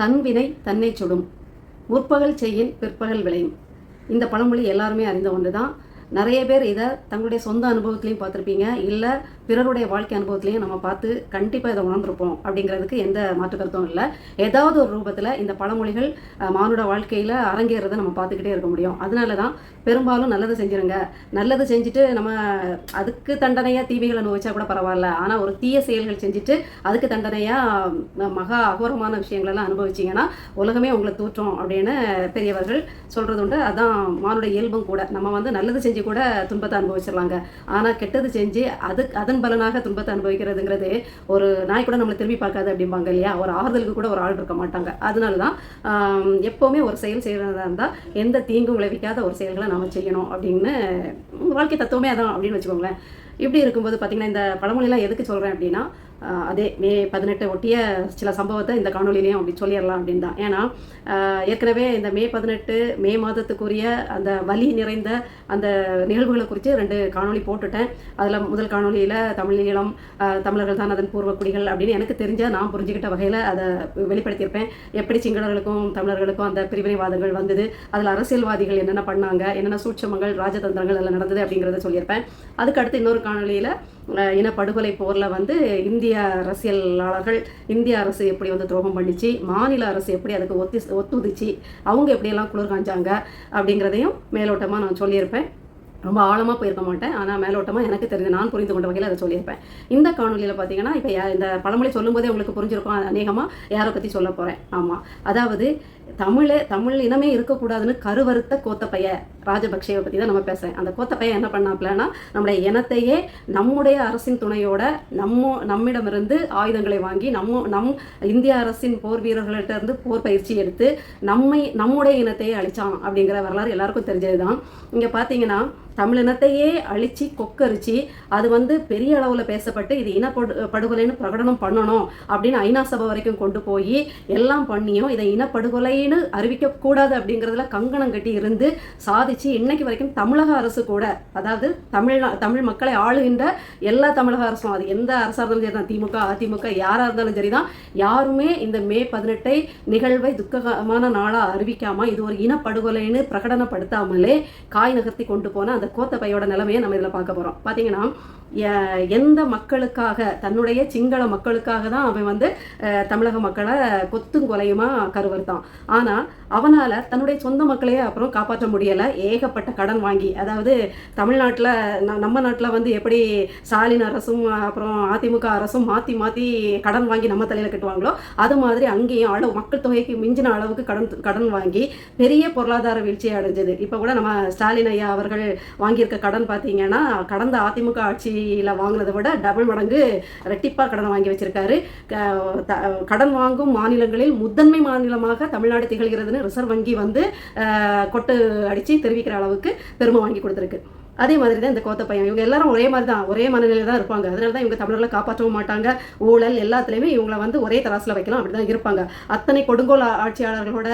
தன்வினை தன்னை சுடும். முற்பகல் செய்யின் பிற்பகல் விளையும். இந்த பழமொழி எல்லாருமே அறிந்த ஒன்று தான் நிறைய பேர் இதை தங்களுடைய சொந்த அனுபவத்திலையும் பார்த்துருப்பீங்க. இல்லை பிறருடைய வாழ்க்கை அனுபவத்திலையும் நம்ம பார்த்து கண்டிப்பாக இதை உணர்ந்திருப்போம் அப்படிங்கிறதுக்கு எந்த மாற்று கருத்தும் இல்லை. ஏதாவது ஒரு ரூபத்தில் இந்த பழமொழிகள் மானுட வாழ்க்கையில் அரங்கேறதை நம்ம பார்த்துக்கிட்டே இருக்க முடியும். அதனால தான் பெரும்பாலும் நல்லது செஞ்சிருங்க. நல்லது செஞ்சுட்டு நம்ம அதுக்கு தண்டனையாக தீமைகள் அனுபவிச்சா கூட பரவாயில்ல. ஆனால் ஒரு தீய செயல்கள் செஞ்சுட்டு அதுக்கு தண்டனையாக மகா அகோரமான விஷயங்களெல்லாம் அனுபவிச்சிங்கன்னா உலகமே உங்களை தூற்றும் அப்படின்னு பெரியவர்கள் சொல்கிறது உண்டு. அதான் மானுட இயல்பும் கூட. நம்ம வந்து நல்லது செஞ்சு கூட துன்பத்தை அனுபவிச்சிடலாங்க. ஆனால் கெட்டது செஞ்சு அது அதன் பலனாக துன்பத்தை அனுபவிக்கிறதுங்கிறது ஒரு நாய் கூட நம்மளை திரும்பி பார்க்காது அப்படிம்பாங்க இல்லையா? ஒரு ஆறுதலுக்கு கூட ஒரு ஆள் இருக்க மாட்டாங்க. அதனால தான் எப்போவுமே ஒரு செயல் செய்கிறதா இருந்தால் எந்த தீங்கும் விளைவிக்காத ஒரு செயல்களை நாம் செய்யணும் அப்படின்னு வாழ்க்கை தத்துவமே அதான் அப்படின்னு வச்சுக்கோங்களேன். இப்படி இருக்கும்போது பார்த்தீங்கன்னா இந்த பழமொழியெல்லாம் எதுக்கு சொல்கிறேன் அப்படின்னா அதே மே பதினெட்டு ஒட்டிய சில சம்பவத்தை இந்த காணொலியிலையும் அப்படி சொல்லிடலாம் அப்படின்னு தான். ஏன்னா ஏற்கனவே இந்த மே பதினெட்டு மே மாதத்துக்குரிய அந்த வலி நிறைந்த அந்த நிகழ்வுகளை குறித்து ரெண்டு காணொளி போட்டுட்டேன். அதில் முதல் காணொலியில் தமிழீழம் தமிழர்கள் தான் அதன் பூர்வ குடிகள் அப்படின்னு எனக்கு தெரிஞ்ச நான் புரிஞ்சுக்கிட்ட வகையில் அதை வெளிப்படுத்தியிருப்பேன். எப்படி சிங்களர்களுக்கும் தமிழர்களுக்கும் அந்த பிரிவினைவாதங்கள் வந்தது அதில் அரசியல்வாதிகள் என்னென்ன பண்ணாங்க என்னென்ன சூட்சமங்கள் ராஜதந்திரங்கள் எல்லாம் நடந்தது அப்படிங்கிறத சொல்லியிருப்பேன். அதுக்கு அடுத்து இன்னொரு காணொலியில் இனப்படுகொலை போரில் வந்து இந்திய அரசியலாளர்கள் இந்திய அரசு எப்படி வந்து துரோகம் பண்ணிச்சு மாநில அரசு எப்படி அதுக்கு ஒத்தி ஒத்துதிச்சு அவங்க எப்படியெல்லாம் குளிர் காஞ்சாங்க அப்படிங்கிறதையும் மேலோட்டமாக நான் சொல்லியிருப்பேன். ரொம்ப ஆழமாக போயிருக்க மாட்டேன். ஆனால் மேலோட்டமாக எனக்கு தெரிஞ்ச நான் புரிந்து கொண்ட வகையில் அதை சொல்லியிருப்பேன். இந்த காணொலியில் பார்த்தீங்கன்னா இப்போ இந்த பழமொழி சொல்லும்போதே உங்களுக்கு புரிஞ்சிருக்கும் அநேகமாக யாரை பற்றி சொல்ல போகிறேன் ஆமாம் அதாவது தமிழே தமிழ் இனமே இருக்கக்கூடாதுன்னு கருவறுத்த கோத்தப்பைய ராஜபக்சேவை பற்றி தான் நம்ம பேசுகிறேன் அந்த கோத்தப்பைய என்ன பண்ணாப்லன்னா நம்முடைய இனத்தையே நம்முடைய அரசின் துணையோட நம்ம நம்மிடமிருந்து ஆயுதங்களை வாங்கி நம்ம நம் இந்திய அரசின் போர் வீரர்கள்ட்ட இருந்து போர் பயிற்சி எடுத்து நம்மை நம்முடைய இனத்தையே அழிச்சான் அப்படிங்கிற வரலாறு எல்லாருக்கும் தெரிஞ்சது தான் இங்கே பார்த்தீங்கன்னா தமிழினத்தையே அழித்து கொக்கரிச்சு அது வந்து பெரிய அளவில் பேசப்பட்டு இது இனப்படு படுகொலைன்னு பிரகடனம் பண்ணணும் அப்படின்னு ஐநா சபை வரைக்கும் கொண்டு போய் எல்லாம் பண்ணியும் இதை இனப்படுகொலை முறைன்னு அறிவிக்கக்கூடாது அப்படிங்கிறதுல கங்கணம் கட்டி இருந்து சாதிச்சு இன்னைக்கு வரைக்கும் தமிழக அரசு கூட அதாவது தமிழ்நா தமிழ் மக்களை ஆளுகின்ற எல்லா தமிழக அரசும் அது எந்த அரசாக இருந்தாலும் சரி தான் திமுக அதிமுக யாராக இருந்தாலும் சரி தான் யாருமே இந்த மே பதினெட்டை நிகழ்வை துக்ககரமான நாளாக அறிவிக்காமல் இது ஒரு இனப்படுகொலைன்னு பிரகடனப்படுத்தாமலே காய் நகர்த்தி கொண்டு போன அந்த கோத்தப்பையோட நிலைமையை நம்ம இதில் பார்க்க போகிறோம் பார்த்தீங்கன்னா எந்த மக்களுக்காக தன்னுடைய சிங்கள மக்களுக்காக தான் அவன் வந்து தமிழக மக்களை கொத்தும் கொலையுமா கருவறுத்தான். ஆனால் அவனால் தன்னுடைய சொந்த மக்களையே அப்புறம் காப்பாற்ற முடியலை. ஏகப்பட்ட கடன் வாங்கி அதாவது தமிழ்நாட்டில் நம்ம நாட்டில் வந்து எப்படி ஸ்டாலின் அரசும் அப்புறம் அதிமுக அரசும் மாற்றி மாற்றி கடன் வாங்கி நம்ம தலையில் கட்டுவாங்களோ அது மாதிரி அங்கேயும் அளவு மக்கள் தொகைக்கு மிஞ்சின அளவுக்கு கடன் கடன் வாங்கி பெரிய பொருளாதார வீழ்ச்சியை அடைஞ்சது. இப்போ கூட நம்ம ஸ்டாலின் ஐயா அவர்கள் வாங்கியிருக்க கடன் பார்த்தீங்கன்னா கடந்த அதிமுக ஆட்சியில் வாங்கினதை விட டபுள் மடங்கு ரெட்டிப்பாக கடன் வாங்கி வச்சிருக்காரு. க- த- கடன் வாங்கும் மாநிலங்களில் முதன்மை மாநிலமாக தமிழ்நாடு திகழ்கிறதுன்னு ரிசர்வ் வங்கி வந்து கொட்டு அடித்து தெரிவிக்கிற அளவுக்கு பெருமை வாங்கி கொடுத்துருக்கு. அதே மாதிரி தான் இந்த கோத்த பையன். இவங்க எல்லாரும் ஒரே மாதிரி தான் ஒரே மனநிலையில் தான் இருப்பாங்க. அதனால தான் இவங்க தமிழர்களை காப்பாற்றவும் மாட்டாங்க. ஊழல் எல்லாத்துலேயுமே இவங்களை வந்து ஒரே தராசில் வைக்கலாம் அப்படி தான் இருப்பாங்க. அத்தனை கொடுங்கோல் ஆட்சியாளர்களோட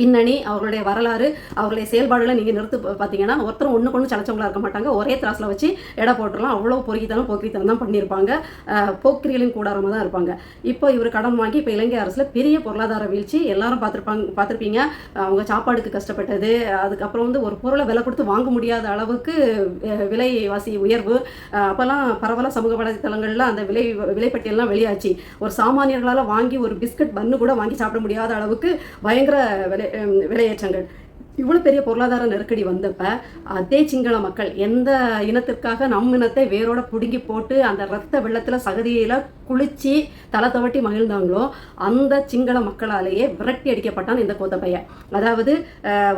பின்னணி அவர்களுடைய வரலாறு அவர்களுடைய செயல்பாடுகளை நீங்கள் நிறுத்து பார்த்தீங்கன்னா ஒருத்தர் ஒன்று கொண்டு சளைச்சவங்களா இருக்க மாட்டாங்க. ஒரே திராஸில் வச்சு எடை போட்டுடலாம் அவ்வளோ பொறுக்கித்தனம் போக்கித்தனம் தான் பண்ணியிருப்பாங்க. போக்கிரிகளின் கூடாரமாக தான் இருப்பாங்க. இப்போ இவர் கடன் வாங்கி இப்போ இலங்கை அரசில் பெரிய பொருளாதார வீழ்ச்சி எல்லாரும் பார்த்துருப்பாங்க பார்த்துருப்பீங்க அவங்க சாப்பாடுக்கு கஷ்டப்பட்டது அதுக்கப்புறம் வந்து ஒரு பொருளை விலை கொடுத்து வாங்க முடியாத அளவுக்கு விலைவாசி உயர்வு. அப்போல்லாம் பரவலாக சமூக வலைத்தளங்களில் அந்த விலை விலைப்பட்டியல்லாம் வெளியாச்சு. ஒரு சாமானியர்களால் வாங்கி ஒரு பிஸ்கட் பன்னு கூட வாங்கி சாப்பிட முடியாத அளவுக்கு பயங்கர விலை விலையேற்றங்கள். இவ்வளோ பெரிய பொருளாதார நெருக்கடி வந்தப்ப அதே சிங்கள மக்கள் எந்த இனத்திற்காக நம் இனத்தை வேரோட பிடுங்கி போட்டு அந்த ரத்த வெள்ளத்தில் சகதியில் குளிச்சு தலை தவட்டி மகிழ்ந்தாங்களோ அந்த சிங்கள மக்களாலேயே விரட்டி அடிக்கப்பட்டான் இந்த கோத்தபைய. அதாவது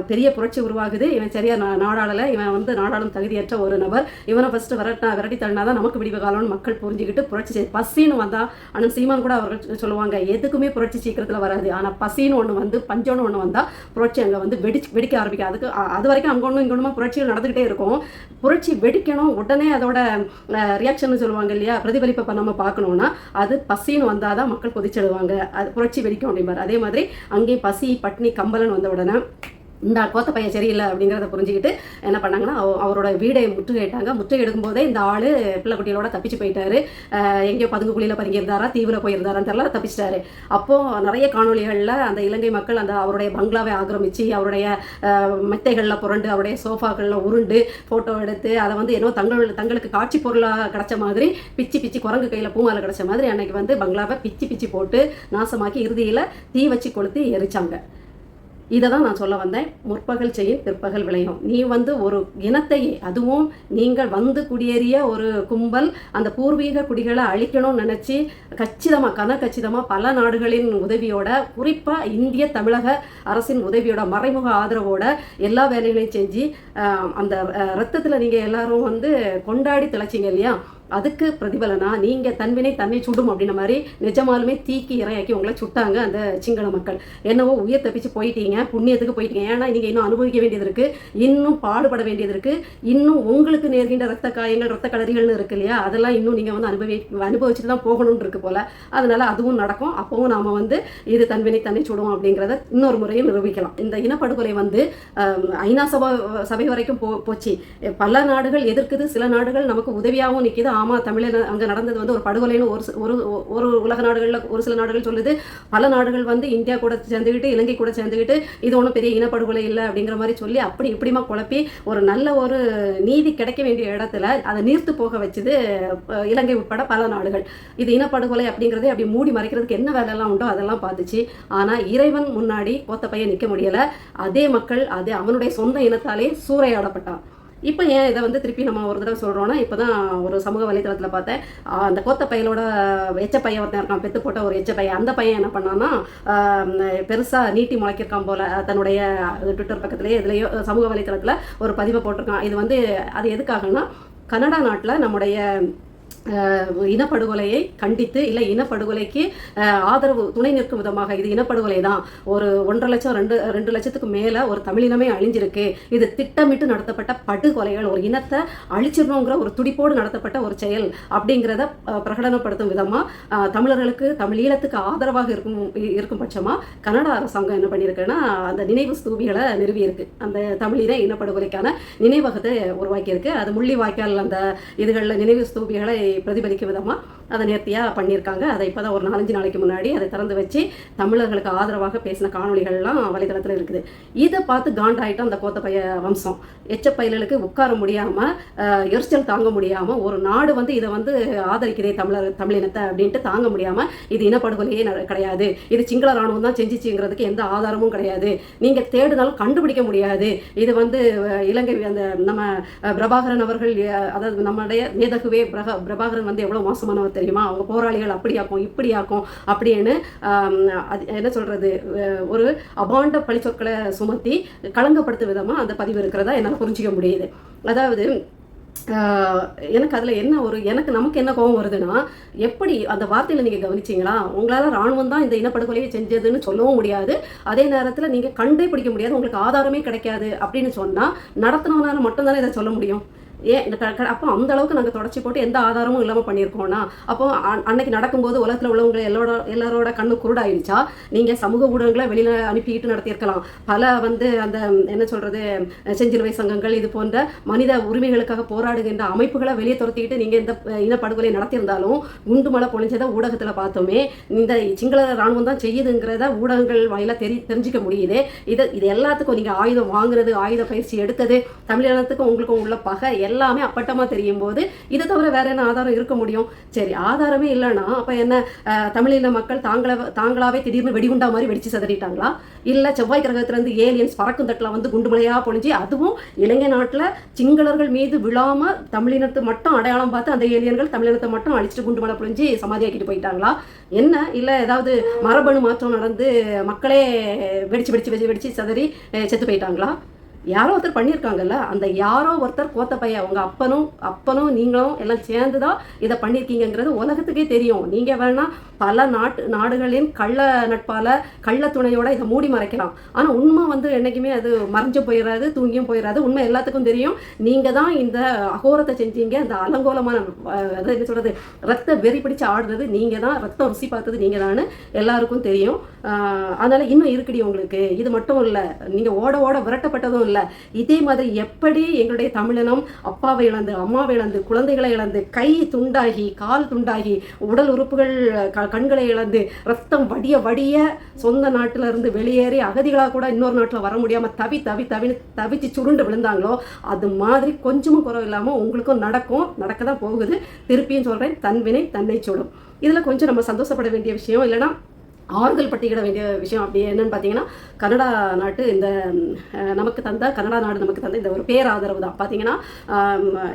பெரிய புரட்சி உருவாகுது. இவன் சரியா நா- நாடாளல. இவன் வந்து நாடாளும் தகுதியற்ற ஒரு நபர். இவனை ஃபர்ஸ்ட் விரட்டினா விரட்டி தள்ளினா தான் நமக்கு விடிவு காலம்னு மக்கள் புரிஞ்சுக்கிட்டு புரட்சி செய்ய பசின்னு வந்தா ஆனால் சீமான் கூட அவர்கள் சொல்லுவாங்க எதுக்குமே புரட்சி சீக்கிரத்தில் வராது. ஆனால் பசின்னு ஒன்று வந்து பஞ்சம்னு ஒன்று வந்தால் புரட்சி அங்கே வந்து வெடிச்சு வெடிக்க ஆரம்பிக்கும். அதுக்கு அது வரைக்கும் அங்கே ஒன்றும் இங்கே ஒன்றுமா புரட்சிகள் நடந்துக்கிட்டே இருக்கும். புரட்சி வெடிக்கணும் உடனே அதோட ரியாக்ஷன் சொல்லுவாங்க இல்லையா? பிரதிபலிப்பை நம்ம பார்க்கணும்னா அது பசின்னு வந்தால் தான் மக்கள் கொதிச்சிடுவாங்க. அது புரட்சி வெடிக்கும் அப்படிம்பார். அதே மாதிரி அங்கேயும் பசி பட்னி கம்பலன் வந்த உடனே இந்த கோத்த பையன் சரியில்லை அப்படிங்கிறத புரிஞ்சுக்கிட்டு என்ன பண்ணாங்கன்னா அவ- அவரோட வீடை முற்றுகையிட்டாங்க முற்றுகையிடும் போதே இந்த ஆள் பிள்ளைக்குட்டிகளோட தப்பிச்சு போயிட்டாரு. எங்கேயோ பதுங்கு குழியில் பதுங்கியிருந்தாரா தீவில் போயிருந்தாரான்னு தெரியல தப்பிச்சிட்டாரு. அப்போது நிறைய காணொளிகளில் அந்த இலங்கை மக்கள் அந்த அவருடைய பங்களாவை ஆக்கிரமிச்சு அவருடைய மெத்தைகளில் புரண்டு அவருடைய சோஃபாக்களில் உருண்டு ஃபோட்டோ எடுத்து அதை வந்து ஏதோ தங்கள் தங்களுக்கு காட்சி பொருளாக கிடச்ச மாதிரி பிச்சு பிச்சு குரங்கு கையில் பூமாலை கிடைச்ச மாதிரி அன்னைக்கு வந்து பங்களாவை பிச்சு பிச்சு போட்டு நாசமாக்கி இறுதியில் தீ வச்சு கொளுத்தி எரிச்சாங்க. இதை தான் நான் சொல்ல வந்தேன். முற்பகல் செய்யும் பிற்பகல் விளையும். நீ வந்து ஒரு இனத்தையே அதுவும் நீங்கள் வந்து குடியேறிய ஒரு கும்பல் அந்த பூர்வீக குடிகளை அழிக்கணும்னு நினச்சி கச்சிதமாக கன கச்சிதமாக பல நாடுகளின் உதவியோட குறிப்பாக இந்திய தமிழக அரசின் உதவியோட மறைமுக ஆதரவோட எல்லா வேலைகளையும் செஞ்சு அந்த ரத்தத்தில் நீங்கள் எல்லாரும் வந்து கொண்டாடி திளைச்சிங்க இல்லையா? அதுக்கு பிரதிபலனா நீங்கள் தன்வினை தன்னை சுடும் அப்படின்ன மாதிரி நிஜமாலுமே தீக்கி இரையாக்கி உங்களை சுட்டாங்க அந்த சிங்கள மக்கள். என்னவோ உயிர் தப்பிச்சு போயிட்டீங்க புண்ணியத்துக்கு போயிட்டீங்க. ஏன்னா நீங்கள் இன்னும் அனுபவிக்க வேண்டியது இருக்குது இன்னும் பாடுபட வேண்டியது இருக்குது இன்னும் உங்களுக்கு நேர்கின்ற ரத்த காயங்கள் ரத்த கலரிகள்னு இருக்கு இல்லையா? அதெல்லாம் இன்னும் நீங்கள் வந்து அனுபவி அனுபவிச்சுட்டு தான் போகணும்னு இருக்கு போல. அதனால அதுவும் நடக்கும். அப்போவும் நாம் வந்து இது தன்வினை தன்னை சுடும் அப்படிங்கிறத இன்னொரு முறையும் நிரூபிக்கலாம். இந்த இனப்படுகொலை வந்து ஐநா சபா சபை வரைக்கும் போ போச்சு. பல நாடுகள் எதிர்க்குது. சில நாடுகள் நமக்கு உதவியாகவும் நிற்கிது ஆமாம் தமிழர் அங்கே நடந்தது வந்து ஒரு படுகொலைன்னு ஒரு ஒரு ஒரு உலக நாடுகளில் ஒரு சில நாடுகள் சொல்லுது. பல நாடுகள் வந்து இந்தியா கூட சேர்ந்துக்கிட்டு இலங்கை கூட சேர்ந்துக்கிட்டு இது ஒன்றும் பெரிய இனப்படுகொலை இல்லை அப்படிங்கிற மாதிரி சொல்லி அப்படி இப்படிமா குழப்பி ஒரு நல்ல ஒரு நீதி கிடைக்க வேண்டிய இடத்துல அதை நீர்த்து போக வச்சுது இலங்கை உட்பட பல நாடுகள். இது இனப்படுகொலை அப்படிங்கிறதே அப்படி மூடி மறைக்கிறதுக்கு என்ன வேலையெல்லாம் உண்டோ அதெல்லாம் பார்த்துச்சு. ஆனால் இறைவன் முன்னாடி கோத்த பையன் நிற்க முடியலை. அதே மக்கள் அதே அவனுடைய சொந்த இனத்தாலே சூறையாடப்பட்டான். இப்போ ஏன் இதை வந்து திருப்பி நம்ம ஒரு தடவை சொல்கிறோன்னா இப்போ தான் ஒரு சமூக வலைதளத்தில் பார்த்தேன். அந்த கோத்த பையலோட எச்ச பையன் ஒருத்தன் இருக்கான் பெத்து போட்ட ஒரு எச்ச பையன். அந்த பையன் என்ன பண்ணான்னா பெருசாக நீட்டி முளைக்கிருக்கான் போல் தன்னுடைய ட்விட்டர் பக்கத்துலேயே இதுலேயோ சமூக வலைதளத்தில் ஒரு பதிவை போட்டிருக்கான். இது வந்து அது எதுக்காகன்னா கனடா நாட்டில் நம்முடைய இனப்படுகொலையை கண்டித்து இல்லை இனப்படுகொலைக்கு ஆதரவு துணை நிற்கும் விதமாக இது இனப்படுகொலை தான். ஒரு ஒன்றரை லட்சம் ரெண்டு ரெண்டு லட்சத்துக்கு மேலே ஒரு தமிழினமே அழிஞ்சிருக்கு. இது திட்டமிட்டு நடத்தப்பட்ட படுகொலைகள் ஒரு இனத்தை அழிச்சிடணுங்கிற ஒரு துடிப்போடு நடத்தப்பட்ட ஒரு செயல் அப்படிங்கிறத பிரகடனப்படுத்தும் விதமாக தமிழர்களுக்கு தமிழீழத்துக்கு ஆதரவாக இருக்கும் இ- இருக்கும் பட்சமாக கனடா அரசாங்கம் என்ன பண்ணியிருக்குன்னா அந்த நினைவு ஸ்தூபிகளை நிறுவியிருக்கு. அந்த தமிழின இனப்படுகொலைக்கான நினைவகத்தை உருவாக்கியிருக்கு. அது முள்ளி வாய்க்கால் அந்த இதுகளில் நினைவு ஸ்தூபிகளை பிரதிபலிக்கும் விதமாக அதை நேர்த்தியாக பண்ணியிருக்காங்க. அதை இப்போ தான் ஒரு நாலஞ்சு நாளைக்கு முன்னாடி அதை திறந்து வச்சு தமிழர்களுக்கு ஆதரவாக பேசின காணொலிகள்லாம் வலைதளத்தில் இருக்குது. இதை பார்த்து காண்டாயிட்டோம் அந்த கோத்தப்பைய வம்சம். எச்ச பயல்களுக்கு உட்கார முடியாமல் எரிச்சல் தாங்க முடியாமல் ஒரு நாடு வந்து இதை வந்து ஆதரிக்கிறே தமிழர் தமிழினத்தை அப்படின்ட்டு தாங்க முடியாமல் இது இனப்படுகொலையே கிடையாது. இது சிங்கள ராணுவம் தான் செஞ்சிச்சுங்கிறதுக்கு எந்த ஆதாரமும் கிடையாது. நீங்கள் தேடினாலும் கண்டுபிடிக்க முடியாது. இது வந்து இலங்கை அந்த நம்ம பிரபாகரன் அவர்கள் அதாவது நம்முடைய மேதகுவே பிரபாகரன் வந்து எவ்வளோ மோசமானவர் தெரியுமா? அவங்க போராளிகள் அப்படியாக்கும் இப்படியாக்கும் அப்படின்னு அது என்ன சொல்கிறது ஒரு அபாண்ட பழிச்சொற்களை சுமத்தி களங்கப்படுத்தும் விதமாக அந்த பதிவு இருக்கிறதா என்னால் புரிஞ்சிக்க முடியுது. அதாவது எனக்கு அதில் என்ன ஒரு எனக்கு நமக்கு என்ன கோபம் வருதுன்னா எப்படி அந்த வார்த்தையில் நீங்கள் கவனிச்சீங்களா? உங்களால் ராணுவம் தான் இந்த இனப்படுகொலையை செஞ்சதுன்னு சொல்லவும் முடியாது. அதே நேரத்தில் நீங்கள் கண்டே பிடிக்க முடியாது. உங்களுக்கு ஆதாரமே கிடைக்காது அப்படின்னு சொன்னால் நடத்தினவனால மட்டும்தானே இதை சொல்ல முடியும்? ஏன் இந்த க அப்போ அந்த அளவுக்கு நாங்கள் தொடச்சி போட்டு எந்த ஆதாரமும் இல்லாமல் பண்ணியிருக்கோம்னா அப்போ அன்- அன்னைக்கு நடக்கும்போது உலகத்தில் உள்ளவங்க எல்லாரோட எல்லாரோட கண்ணு குருடாயிருச்சா? நீங்கள் சமூக ஊடகங்களை வெளியில் அனுப்பிட்டு நடத்தியிருக்கலாம். பல வந்து அந்த என்ன சொல்கிறது செஞ்சிலுவை சங்கங்கள் இது போன்ற மனித உரிமைகளுக்காக போராடுகின்ற அமைப்புகளை வெளியே துரத்திக்கிட்டு நீங்கள் இந்த இனப்படுகொலை நடத்தியிருந்தாலும் குண்டு மழை பொழிஞ்சதை ஊடகத்தில் பார்த்தோமே இந்த சிங்கள ராணுவம் தான் செய்யுதுங்கிறத ஊடகங்கள் வாயிலாக தெரி தெரிஞ்சிக்க முடியுது. இது இது எல்லாத்துக்கும் நீங்கள் ஆயுதம் வாங்குறது ஆயுத பயிற்சி எடுத்தது தமிழகத்துக்கும் உங்களுக்கும் உள்ள பகை எல்லாமே அப்பட்டமாக தெரியும் போது இதை தவிர வேற என்ன ஆதாரம் இருக்க முடியும்? சரி ஆதாரமே இல்லைன்னா அப்போ என்ன தமிழின மக்கள் தாங்கள தாங்களாவே திடீர்னு வெடிகுண்டா மாதிரி வெடிச்சு சதறிட்டாங்களா? இல்லை செவ்வாய் கிரகத்திலேருந்து ஏலியன்ஸ் பறக்கும் தட்டில் வந்து குண்டுமலையாக பொழிஞ்சு அதுவும் இலங்கை நாட்டில் சிங்களர்கள் மீது விழாமல் தமிழினத்தை மட்டும் அடையாளம் பார்த்து அந்த ஏலியன்கள் தமிழினத்தை மட்டும் அழிச்சிட்டு குண்டுமலை பொழிஞ்சு சமாதியாக்கிட்டு போயிட்டாங்களா? என்ன? இல்லை ஏதாவது மரபணு மாற்றம் நடந்து மக்களே வெடிச்சு வெடிச்சு வெடிச்சு வெடிச்சு சதறி செத்து போயிட்டாங்களா? யாரோ ஒருத்தர் பண்ணியிருக்காங்கல்ல அந்த யாரோ ஒருத்தர் கோத்த அவங்க அப்பனும் அப்பனும் நீங்களும் எல்லாம் சேர்ந்து தான் இதை பண்ணியிருக்கீங்கங்கிறது உலகத்துக்கே தெரியும். நீங்கள் வேணால் பல நாட்டு நாடுகளின் கள்ள நட்பால் கள்ள துணையோட இதை மூடி மறைக்கலாம். ஆனால் உண்மை வந்து என்றைக்குமே அது மறைஞ்சு போயிடாது தூங்கியும் போயிடாது உண்மை எல்லாத்துக்கும் தெரியும். நீங்கள் தான் இந்த அகோரத்தை செஞ்சீங்க இந்த அலங்கோலமான அதை அதாவது என்ன சொல்கிறது ரத்த வெறி பிடிச்சு ஆடுறது நீங்கள் தான் ரத்தம் ருசி பார்த்தது நீங்கள் தான் எல்லாருக்கும் தெரியும். அதனால் இன்னும் இருக்குடி உங்களுக்கு. இது மட்டும் இல்லை நீங்கள் ஓட ஓட விரட்டப்பட்டதும் இல்லை. இதே மாதிரி எப்படி எங்களுடைய தமிழினம் அப்பாவை இழந்து அம்மாவை இழந்து குழந்தைகளை இழந்து கை துண்டாகி கால் துண்டாகி உடல் உறுப்புகள் கண்களை இழந்து ரத்தம் வடிய வடிய சொந்த நாட்டில இருந்து வெளியேறி அகதிகளாக கூட இன்னொரு நாட்டில் வர முடியாமல் தவி தவி தவி தவிச்சு சுருண்டு விழுந்தாங்களோ அது மாதிரி கொஞ்சமும் குறவு இல்லாமல் உங்களுக்கும் நடக்கும் நடக்க தான் போகுது. திருப்பியும் சொல்கிறேன் தன்வினை தன்னை சுடும் இதில் கொஞ்சம் நம்ம சந்தோஷப்பட வேண்டிய விஷயம் இல்லைன்னா ஆறுதல் பட்டியிட வேண்டிய விஷயம் அப்படி என்னன்னு பார்த்தீங்கன்னா கனடா நாட்டு இந்த நமக்கு தந்த கனடா நாடு நமக்கு தந்த இந்த ஒரு பேராதரவு தான். பார்த்தீங்கன்னா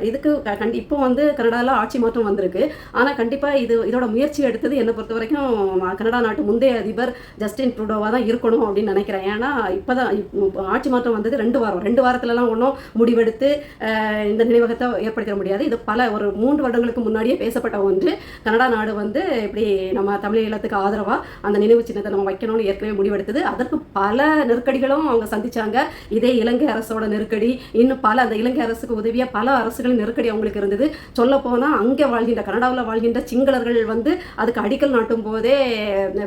இதுக்கு க- கண்டி இப்போ வந்து கனடாவில் ஆட்சி மாற்றம் வந்திருக்கு. ஆனால் கண்டிப்பாக இது இதோட முயற்சி எடுத்தது என்னை பொறுத்த வரைக்கும் கனடா நாட்டு முந்தைய அதிபர் ஜஸ்டின் ட்ரூடோவாக தான் இருக்கணும் அப்படின்னு நினைக்கிறேன். ஏன்னா இப்போ தான் ஆட்சி மாற்றம் வந்தது ரெண்டு வாரம். ரெண்டு வாரத்துலலாம் ஒன்றும் முடிவெடுத்து இந்த நினைவகத்தை ஏற்படுத்திட முடியாது. இது பல ஒரு மூன்று வருடங்களுக்கு முன்னாடியே பேசப்பட்ட ஒன்று. கனடா நாடு வந்து இப்படி நம்ம தமிழ் ஈழத்துக்கு ஆதரவாக அந்த நினைவு சின்னத்தை நம்ம வைக்கணும்னு ஏற்கனவே முடிவெடுத்தது. அதற்கு பல நெருக்கடிகளும் அவங்க சந்திச்சாங்க. இதே இலங்கை அரசோட நெருக்கடி இன்னும் பல அந்த இலங்கை அரசுக்கு உதவியாக பல அரசுகளின் நெருக்கடி அவங்களுக்கு இருந்தது. சொல்ல போனால் அங்கே வாழ்கின்ற கனடாவில் வாழ்கின்ற சிங்களர்கள் வந்து அதுக்கு அடிக்கல் நாட்டும் போதே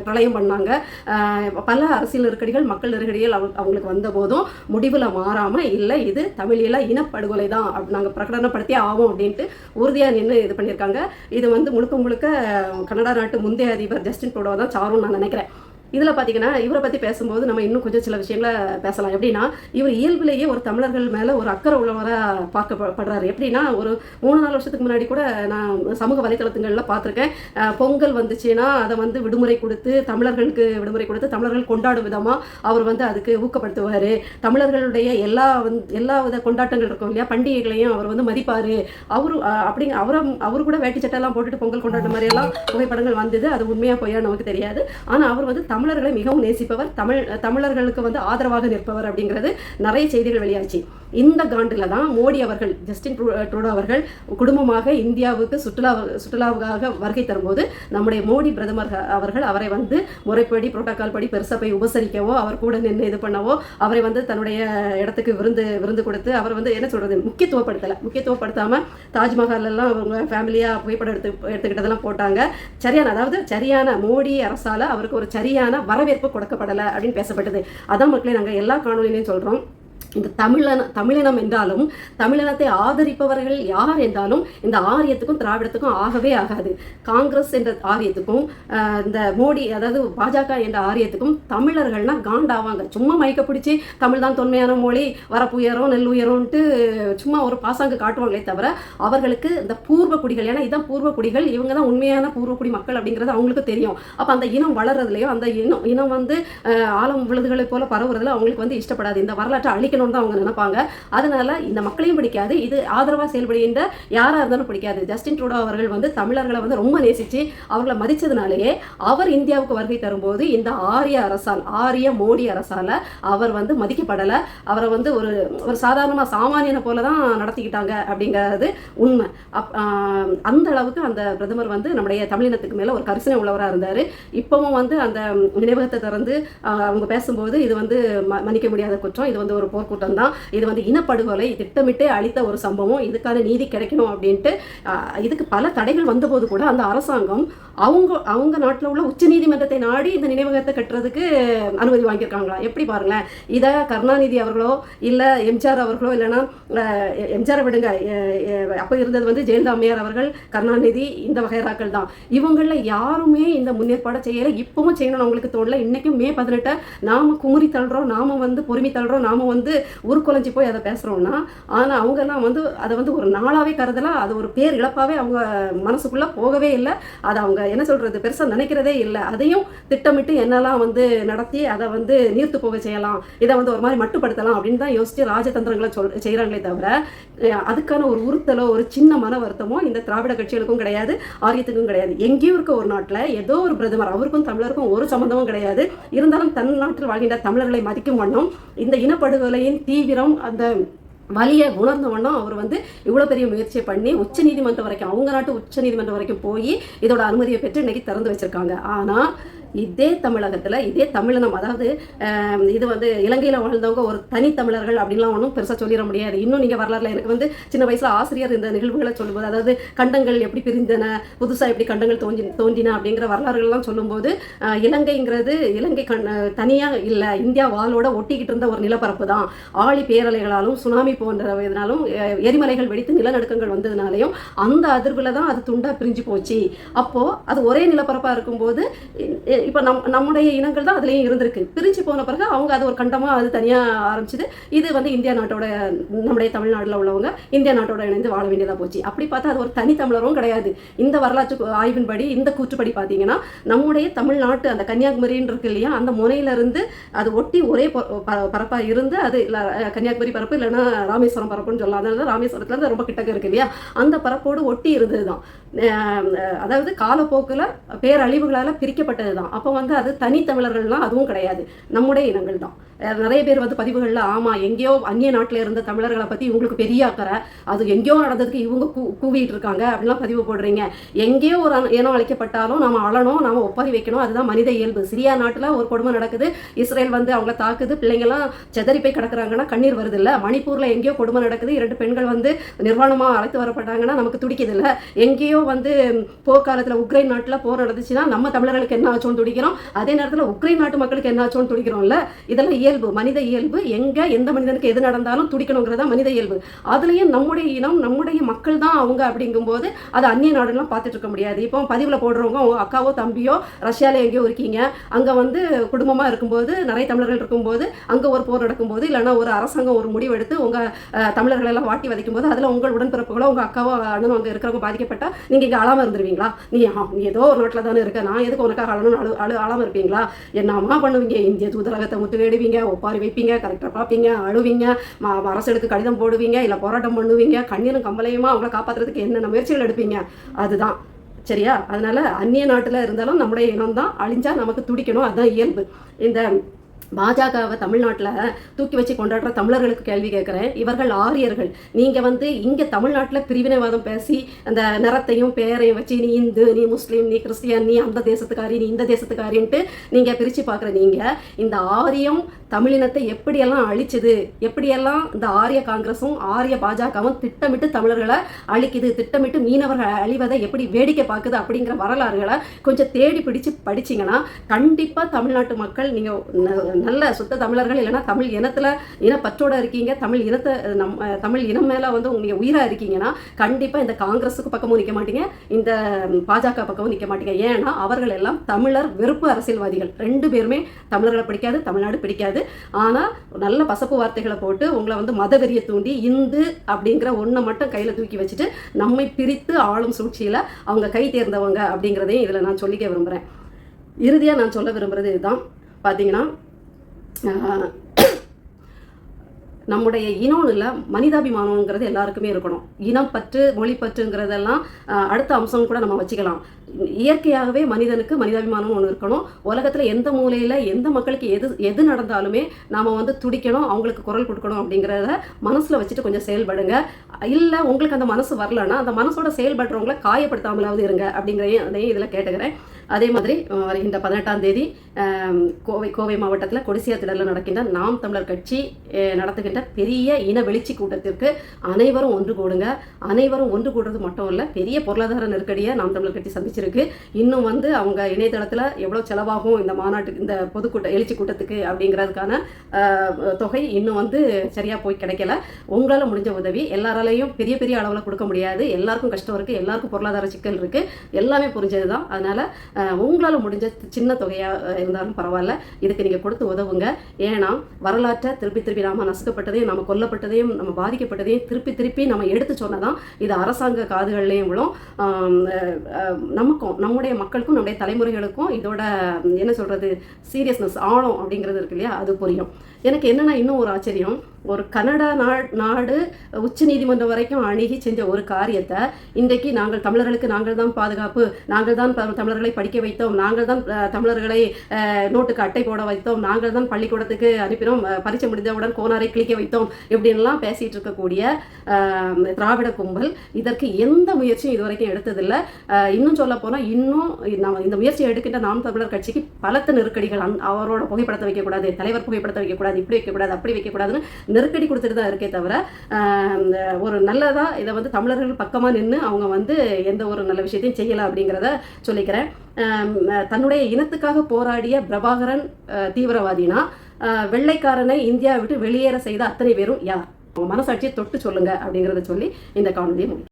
பிரளயம் பண்ணாங்க. பல அரசியல் நெருக்கடிகள் மக்கள் நெருக்கடிகள் அவங்களுக்கு வந்த போதும் முடிவில் மாறாமல் இல்லை இது தமிழீழ இனப்படுகொலை தான் அப்படி நாங்கள் பிரகடனப்படுத்தி ஆகும் அப்படின்ட்டு உறுதியாக நின்று இது பண்ணியிருக்காங்க. இது வந்து முழுக்க முழுக்க கனடா நாட்டு முந்தைய அதிபர் ஜஸ்டின் ட்ரூடோ தான் சாரும் நான் நினைக்கிறேன். literal. இதில் பார்த்தீங்கன்னா இவரை பற்றி பேசும்போது நம்ம இன்னும் கொஞ்சம் சில விஷயங்களை பேசலாம். எப்படின்னா இவர் இயல்பிலேயே ஒரு தமிழர்கள் மேலே ஒரு அக்கறை உள்ளவராக பார்க்கப்படுறாரு. எப்படின்னா ஒரு மூணு நாலு வருஷத்துக்கு முன்னாடி கூட நான் சமூக வலைத்தளத்துங்களில் பார்த்துருக்கேன். பொங்கல் வந்துச்சுன்னா அதை வந்து விடுமுறை கொடுத்து தமிழர்களுக்கு விடுமுறை கொடுத்து தமிழர்கள் கொண்டாடும் விதமாக அவர் வந்து அதுக்கு ஊக்கப்படுத்துவார். தமிழர்களுடைய எல்லா வந்து எல்லா வித கொண்டாட்டங்கள் இருக்கும் இல்லையா? பண்டிகைகளையும் அவர் வந்து மதிப்பார். அவரு அப்படிங்க அவரும் அவரு கூட வேட்டி சட்டெல்லாம் போட்டுட்டு பொங்கல் கொண்டாடுற மாதிரி எல்லாம் புகைப்படங்கள் வந்தது. அது உண்மையாக பொய்யா நமக்கு தெரியாது. ஆனால் அவர் வந்து தமிழ் தமிழர்களை மிகவும் நேசிப்பவர் தமிழ் தமிழர்களுக்கு வந்து ஆதரவாக நிற்பவர் அப்படிங்கிறது நிறைய செய்திகள் வெளியாச்சு. இந்த காண்டில் தான் மோடி அவர்கள் ஜஸ்டின் ட்ரூடோ அவர்கள் குடும்பமாக இந்தியாவுக்கு சுற்றுலா சுற்றுலாவுக்காக வருகை தரும்போது நம்முடைய மோடி பிரதமர் அவர்கள் அவரை வந்து முறைப்படி புரோட்டோக்கால் படி பெருசாக போய் உபசரிக்கவோ அவர் கூட நின்று இது பண்ணவோ அவரை வந்து தன்னுடைய இடத்துக்கு விருந்து விருந்து கொடுத்து அவர் வந்து என்ன சொல்கிறது முக்கியத்துவப்படுத்தலை. முக்கியத்துவப்படுத்தாமல் தாஜ்மஹாலெல்லாம் அவங்க ஃபேமிலியாக புகைப்படம் எடுத்து எடுத்துக்கிட்டதெல்லாம் போட்டாங்க. சரியான அதாவது சரியான மோடி அரசால் அவருக்கு ஒரு சரியான வரவேற்பு கொடுக்கப்படலை அப்படின்னு பேசப்பட்டது. அதான் மக்களே நாங்கள் எல்லா காணொலியிலையும் சொல்கிறோம் இந்த தமிழன தமிழினம் என்றாலும் தமிழினத்தை ஆதரிப்பவர்கள் யார் என்றாலும் இந்த ஆரியத்துக்கும் திராவிடத்துக்கும் ஆகவே ஆகாது. காங்கிரஸ் என்ற ஆரியத்துக்கும் இந்த மோடி அதாவது பாஜக என்ற ஆரியத்துக்கும் தமிழர்கள்னா காண்டாவாங்க. சும்மா மயக்க பிடிச்சி தமிழ் தான் தொன்மையான மொழி வரப்பு உயரம் நெல் உயரும்ன்ட்டு சும்மா ஒரு பாசாங்கு காட்டுவாங்களே தவிர அவர்களுக்கு இந்த பூர்வ குடிகள் ஏன்னா இதான் பூர்வ குடிகள் இவங்க தான் உண்மையான பூர்வ குடி மக்கள் அப்படிங்கிறது அவங்களுக்கு தெரியும். அப்போ அந்த இனம் வளர்றதுலையும் அந்த இனம் இனம் வந்து ஆழம் விழுதுகளை போல பரவுறதுல அவங்களுக்கு வந்து இஷ்டப்படாது. இந்த வரலாற்றை தான் அவங்க நினைப்பாங்க. அதனால இந்த மக்களையும் பிடிக்காது. இது ஆதரவாக செயல்படுகின்ற யாராக இருந்தாலும் பிடிக்காது. ஜஸ்டின் ட்ரூடோ அவர்கள் வந்து தமிழர்களை வந்து ரொம்ப நேசித்து அவர்களை மதித்ததுனாலேயே அவர் இந்தியாவுக்கு வருகை தரும்போது இந்த ஆரிய அரசால் ஆரிய மோடி அரசால் அவர் வந்து மதிக்கப்படலை. அவரை வந்து ஒரு ஒரு சாதாரணமாக சாமானியனை போல தான் நடத்திக்கிட்டாங்க அப்படிங்கிறது உண்மை. அப் அந்த அளவுக்கு அந்த பிரதமர் வந்து நம்முடைய தமிழினத்துக்கு மேலே ஒரு கரிசனை உள்ளவராக இருந்தார். இப்போவும் வந்து அந்த நினைவகத்தை திறந்து அவங்க பேசும்போது இது வந்து ம- மன்னிக்க முடியாத குற்றம். இது வந்து ஒரு கூட்டம் தான் இது வந்து இனப்படுகொலை திட்டமிட்டே அளித்த ஒரு சம்பவம். இதுக்கான நீதி கிடைக்கணும் அப்படின்ட்டு இதுக்கு பல தடைகள் வந்தபோது கூட அந்த அரசாங்கம் அவங்க அவங்க நாட்டில் உள்ள உச்சநீதிமன்றத்தை நாடி இந்த நினைவகத்தை கட்டுறதுக்கு அனுமதி வாங்கியிருக்காங்களா? எப்படி பாருங்களேன். இதை கருணாநிதி அவர்களோ இல்லை எம்ஜிஆர் அவர்களோ இல்லைன்னா எம்ஜிஆரை விடுங்க அப்போ இருந்தது வந்து ஜெயலலிதா அம்மையார் அவர்கள் கருணாநிதி இந்த வகைராக்கள் தான். இவங்களில் யாருமே இந்த முன்னேற்பாடை செய்யலை. இப்பவும் செய்யணும்னு அவங்களுக்கு தோணல. இன்றைக்கும் மே பதினெட்டை நாம குமுறி தள்ளுறோம் நாம வந்து பொறுமை தள்ளுறோம் நாம வந்து உருக்குலைஞ்சி போய் அதை பேசுகிறோம்னா ஆனால் அவங்கெல்லாம் வந்து அதை வந்து ஒரு நாளாவே கருதலாம் அது ஒரு பேர் இழப்பாகவே அவங்க மனசுக்குள்ளே போகவே இல்லை. அதை அவங்க என்ன சொல்கிறது பெருசாக நினைக்கிறதே இல்லை. அதையும் திட்டமிட்டு என்னெல்லாம் வந்து நடத்தி அதை வந்து நீர்த்து போக செய்யலாம் இதை வந்து ஒரு மாதிரி மட்டுப்படுத்தலாம் அப்படின்னு தான் யோசித்து ராஜதந்திரங்களை சொல் செய்கிறாங்களே தவிர அதுக்கான ஒரு உறுத்தலோ ஒரு சின்ன மன வருத்தமோ இந்த திராவிட கட்சிகளுக்கும் கிடையாது ஆரியத்துக்கும் கிடையாது. எங்கேயும் இருக்க ஒரு நாட்டில் ஏதோ ஒரு பிரதமர் அவருக்கும் தமிழருக்கும் ஒரு சம்மந்தமும் கிடையாது. இருந்தாலும் தன் நாட்டில் வாழ்கின்ற தமிழர்களை மதிக்கும் வண்ணம் இந்த இனப்படுகொலையின் வலியின் தீவிரம் அந்த வலியை உணர்ந்தவொன்னும் அவர் வந்து இவ்வளோ பெரிய முயற்சியை பண்ணி உச்ச நீதிமன்றம் வரைக்கும் அவங்க நாட்டு உச்ச நீதிமன்றம் வரைக்கும் போய் இதோட அனுமதியை பெற்று இன்னைக்கு திறந்து வச்சிருக்காங்க. ஆனால் இதே தமிழகத்தில் இதே தமிழினம் அதாவது இது வந்து இலங்கையில் வாழ்ந்தவங்க ஒரு தனித்தமிழர்கள் அப்படின்லாம் ஒன்றும் பெருசாக சொல்லிட முடியாது. இன்னும் நீங்கள் வரலாறுல எனக்கு வந்து சின்ன வயசில் ஆசிரியர் இந்த நிகழ்வுகளை சொல்லும்போது அதாவது கண்டங்கள் எப்படி பிரிந்தன புதுசாக எப்படி கண்டங்கள் தோன்றி தோன்றின அப்படிங்கிற வரலாறுகள்லாம் சொல்லும்போது இலங்கைங்கிறது இலங்கை கண் தனியாக இல்லை இந்தியா வாளோட ஒட்டிக்கிட்டு இருந்த ஒரு நிலப்பரப்பு தான். ஆழி பேரலைகளாலும் சுனாமி போன்ற இதனாலும் எரிமலைகள் வெடித்து நிலநடுக்கங்கள் வந்ததுனாலையும் அந்த அதிர்வில் தான் அது துண்டாக பிரிஞ்சு போச்சு. அப்போது அது ஒரே நிலப்பரப்பாக இருக்கும்போது இப்போ நம் நம்முடைய இனங்கள் தான் அதுலேயும் இருந்திருக்கு. பிரிஞ்சு போன பிறகு அவங்க அது ஒரு கண்டமாக அது தனியாக ஆரம்பிச்சது. இது வந்து இந்தியா நாட்டோட நம்முடைய தமிழ்நாட்டில் உள்ளவங்க இந்தியா நாட்டோட இணைந்து வாழ வேண்டியதாக போச்சு. அப்படி பார்த்தா அது ஒரு தனித்தமிழரும் கிடையாது. இந்த வரலாற்று ஆய்வின்படி இந்த கூற்றுப்படி பார்த்தீங்கன்னா நம்முடைய தமிழ்நாட்டு அந்த கன்னியாகுமரின்னு இருக்கு இல்லையா அந்த முனையிலிருந்து அது ஒட்டி ஒரே பரப்பாக இருந்து அது கன்னியாகுமரி பரப்பு இல்லைன்னா ராமேஸ்வரம் பரப்புன்னு சொல்லலாம் அதனால ராமேஸ்வரத்துலேருந்து ரொம்ப கிட்டக்க இருக்கு இல்லையா அந்த பரப்போடு ஒட்டி இருந்தது தான் அதாவது காலப்போக்கில் பேரழிவுகளால் பிரிக்கப்பட்டது தான் அப்போ வந்து அது தனித்தமிழர்கள்லாம் அதுவும் கிடையாது. நம்முடைய இனங்கள் தான் நிறைய பேர் வந்து பதிவுகளில் ஆமாம் எங்கேயோ அந்நிய நாட்டில் இருந்த தமிழர்களை பற்றி இவங்களுக்கு பெரிய அக்கறை. அது எங்கேயோ நடந்ததுக்கு இவங்க கூ கூவிட்டு இருக்காங்க அப்படிலாம் பதிவு போடுறீங்க. எங்கேயோ ஒரு இனம் அழைக்கப்பட்டாலும் நாம் அழணும் நாம ஒப்பாரி வைக்கணும். அதுதான் மனித இயல்பு. சிரியா நாட்டில் ஒரு கொடுமை நடக்குது. இஸ்ரேல் வந்து அவங்கள தாக்குது. பிள்ளைங்கெல்லாம் செதறி போய் கிடக்குறாங்கன்னா கண்ணீர் வருது இல்லை மணிப்பூரில் எங்கேயோ கொடுமை நடக்குது. இரண்டு பெண்கள் வந்து நிர்வாணமாக அழைத்து வரப்பட்டாங்கன்னா நமக்கு துடிக்குது இல்லை எங்கேயோ வந்து போர்க்காலத்தில் உக்ரைன் நாட்டில் போர் நடந்துச்சுன்னா நம்ம தமிழர்களுக்கு என்ன ஆச்சோன்னு துடிக்கிறோம்? அதே நேரத்தில் உக்ரைன் நாட்டு மக்களுக்கு என்ன ஆச்சோன்னு துடிக்கிறோம்ல? இதெல்லாம் இயல்பு மனித இயல்பு எங்க எந்த மனிதனுக்கு எது நடந்தாலும் துடிக்கணுங்கிறதா மனித இயல்பு. அதுலயும் நம்முடைய இனம் நம்முடைய மக்கள் தான் அவங்க அப்படிங்கும்போது அது அந்நிய நாடுலாம் பார்த்துட்டு இருக்க முடியாது. இப்போ பதிவில் போடுறவங்க அவங்க அக்காவோ தம்பியோ ரஷ்யாவில் எங்கேயோ இருக்கீங்க. அங்கே வந்து குடும்பமாக இருக்கும்போது நிறைய தமிழர்கள் இருக்கும்போது அங்கே ஒரு போர் நடக்கும்போது இல்லைன்னா ஒரு அரசாங்கம் ஒரு முடிவு எடுத்து உங்கள் தமிழர்கள் எல்லாம் வாட்டி வதைக்கும் போது அதில் உங்கள் உடன்பிறப்புகளோ உங்கள் அக்காவோ அண்ணனும் அங்கே இருக்கிறவங்க பாதிக்கப்பட்டால் நீங்கள் இங்கே அழாமல் இருந்துருவீங்களா? நீ நீ ஏதோ ஒரு நாட்டில் தானே இருக்க. நான் எதுக்கு உனக்காக அழணும் அழு அழு அழாமல் இருப்பீங்களா? என்னம்மா பண்ணுவீங்க? இந்திய தூதரகத்தை முற்றுகையிடுவீங்க. ஒப்பாரி வைப்பீங்க கரெக்டாக பார்ப்பீங்க அழுவீங்க ம- அரசுக்கு கடிதம் போடுவீங்க இல்லை போராட்டம் பண்ணுவீங்க கண்ணீரும் கம்பளையுமா அவங்கள காப்பாற்றுறதுக்கு என்னென்ன முயற்சிகள் எடுப்பீங்க? அதுதான். சரியா? அதனால அந்நிய நாட்டில் இருந்தாலும் நம்முடைய இனம் தான் அழிஞ்சால் நமக்கு துடிக்கணும். அதுதான் இயல்பு. இந்த பாஜகவை தமிழ்நாட்டில் தூக்கி வச்சு கொண்டாடுற தமிழர்களுக்கு கேள்வி கேட்குறேன். இவர்கள் ஆரியர்கள். நீங்கள் வந்து இங்கே தமிழ்நாட்டில் பிரிவினைவாதம் பேசி அந்த நிறத்தையும் பேரையும் வச்சு நீ இந்து நீ முஸ்லீம் நீ கிறிஸ்டியன் நீ அந்த தேசத்துக்காரி நீ இந்த தேசத்துக்காரின்ட்டு நீங்கள் பிரித்து பார்க்குற நீங்கள் இந்த ஆரியம் தமிழினத்தை எப்படியெல்லாம் அழிச்சுது? எப்படியெல்லாம் இந்த ஆரிய காங்கிரஸும் ஆரிய பாஜகவும் திட்டமிட்டு தமிழர்களை அழிக்குது திட்டமிட்டு மீனவர்கள் அழிவதை எப்படி வேடிக்கை பார்க்குது அப்படிங்கிற வரலாறுகளை கொஞ்சம் தேடி பிடிச்சு படிச்சிங்கன்னா கண்டிப்பாக தமிழ்நாட்டு மக்கள் நீங்கள் நல்ல சுத்த தமிழர்கள் இல்லைன்னா தமிழ் இனத்தில் இனப்பற்றோட இருக்கீங்க தமிழ் இனத்தை நம் தமிழ் இனம் மேலே வந்து நீங்கள் உயிராக இருக்கீங்கன்னா கண்டிப்பாக இந்த காங்கிரஸுக்கு பக்கமும் நிற்க மாட்டீங்க இந்த பாஜக பக்கமும் நிற்க மாட்டீங்க. ஏன்னா அவர்கள் எல்லாம் தமிழர் வெறுப்பு அரசியல்வாதிகள். ரெண்டு பேருமே தமிழர்களை பிடிக்காது தமிழ்நாடு பிடிக்காது. ஆனால் நல்ல பசப்பு வார்த்தைகளை போட்டு உங்களை வந்து மதவெறியை தூண்டி இந்து அப்படிங்கிற ஒன்றை மட்டும் கையில் தூக்கி வச்சுட்டு நம்மை பிரித்து ஆளும் சூழ்ச்சியில் அவங்க கை தேர்ந்தவங்க அப்படிங்கிறதையும் இதில் நான் சொல்லிக்க விரும்புகிறேன் இறுதியாக நான் சொல்ல விரும்புகிறது இதுதான். பார்த்தீங்கன்னா நம்முடைய இனம்னு மனிதாபிமானங்கிறது எல்லாருக்குமே இருக்கணும். இனம் பற்று மொழி பற்றுங்கிறதெல்லாம் அடுத்த அம்சம் கூட நம்ம வச்சுக்கலாம். இயற்கையாகவே மனிதனுக்கு மனிதாபிமானம் ஒன்று இருக்கணும். உலகத்தில் எந்த மூலையில் எந்த மக்களுக்கு எது எது நடந்தாலுமே நாம் வந்து துடிக்கணும் அவங்களுக்கு குரல் கொடுக்கணும் அப்படிங்கிறத மனசில் வச்சுட்டு கொஞ்சம் செயல்படுங்க. இல்லை உங்களுக்கு அந்த மனசு வரலன்னா அந்த மனசோட செயல்படுறவங்கள காயப்படுத்தாமலாவது இருங்க அப்படிங்கிறதையும் அதையும் இதில் கேட்டுக்கிறேன். அதே மாதிரி வருகின்ற பதினெட்டாம் தேதி கோவை கோவை மாவட்டத்தில் கொடிசியா திடலில் நடக்கின்ற நாம் தமிழர் கட்சி நடத்துகின்ற பெரிய இன வெளிச்சி கூட்டத்திற்கு அனைவரும் ஒன்று கூடுங்க. அனைவரும் ஒன்று கூடுறது மட்டும் இல்லை பெரிய பொருளாதார நெருக்கடியை நாம் தமிழர் கட்சி சந்திச்சிருக்கு. இன்னும் வந்து அவங்க இணையதளத்தில் எவ்வளோ செலவாகும் இந்த மாநாட்டுக்கு இந்த பொதுக்கூட்ட எழுச்சி கூட்டத்துக்கு அப்படிங்கிறதுக்கான தொகை இன்னும் வந்து சரியாக போய் கிடைக்கல. உங்களால் முடிஞ்ச உதவி எல்லாராலையும் பெரிய பெரிய அளவில் கொடுக்க முடியாது. எல்லாருக்கும் கஷ்டம் இருக்குது எல்லாருக்கும் பொருளாதார சிக்கல் இருக்குது எல்லாமே புரிஞ்சது தான் அதனால் உங்களால் முடிஞ்ச சின்ன தொகையாக இருந்தாலும் பரவாயில்ல. இதுக்கு நீங்கள் கொடுத்து உதவுங்க. ஏன்னா வரலாற்றை திருப்பி திருப்பி நாம் நசுக்கப்பட்டதையும் நம்ம கொல்லப்பட்டதையும் நம்ம பாதிக்கப்பட்டதையும் திருப்பி திருப்பி நம்ம எடுத்து சொன்னதான் இது அரசாங்க காதுகள்லையும் விழும். நமக்கும் நம்முடைய மக்களுக்கும் நம்முடைய தலைமுறைகளுக்கும் இதோட என்ன சொல்கிறது சீரியஸ்னஸ் ஆழம் அப்படிங்கிறது இருக்கு இல்லையா? அது புரியும். எனக்கு என்னென்னா இன்னும் ஒரு ஆச்சரியம். ஒரு கனடா நா- நாடு உச்ச நீதிமன்றம் வரைக்கும் அணுகி செஞ்ச ஒரு காரியத்தை இன்றைக்கு நாங்கள் தமிழர்களுக்கு நாங்கள் தான் பாதுகாப்பு நாங்கள் தான் ப- தமிழர்களை படிக்க வைத்தோம் நாங்கள் தான் தமிழர்களை நோட்டுக்கு அட்டை போட வைத்தோம் நாங்கள் தான் பள்ளிக்கூடத்துக்கு அனுப்பினோம் பரிச்சை முடிந்தவுடன் கோனாரை கிளிக்க வைத்தோம் இப்படின்லாம் பேசிட்டு இருக்கக்கூடிய திராவிட கும்பல் இதற்கு எந்த முயற்சியும் இதுவரைக்கும் எடுத்ததில்லை. இன்னும் சொல்ல போனால் இன்னும் நம்ம இந்த முயற்சி எடுக்கின்ற நாம் தமிழர் கட்சிக்கு பலத்த நெருக்கடிகள் அந் அவரோட புகைப்படத்தை வைக்கக்கூடாது தலைவர் புகைப்படத்தை வைக்கக்கூடாது இப்படி வைக்கக்கூடாது அப்படி வைக்கக்கூடாதுன்னு நெருக்கடி கொடுத்துட்டு தான் இருக்கே தவிர இந்த ஒரு நல்லதாக இதை வந்து தமிழர்கள் பக்கமாக நின்று அவங்க வந்து எந்த ஒரு நல்ல விஷயத்தையும் செய்யலாம் அப்படிங்கிறத சொல்லிக்கிறேன். தன்னுடைய இனத்துக்காக போராடிய பிரபாகரன் தீவிரவாதினா வெள்ளைக்காரனை இந்தியா விட்டு வெளியேற செய்த அத்தனை பேரும் யார்? அவங்க மனசாட்சியை தொட்டு சொல்லுங்க அப்படிங்கிறத சொல்லி இந்த காணொலியை முடிக்கிறேன்.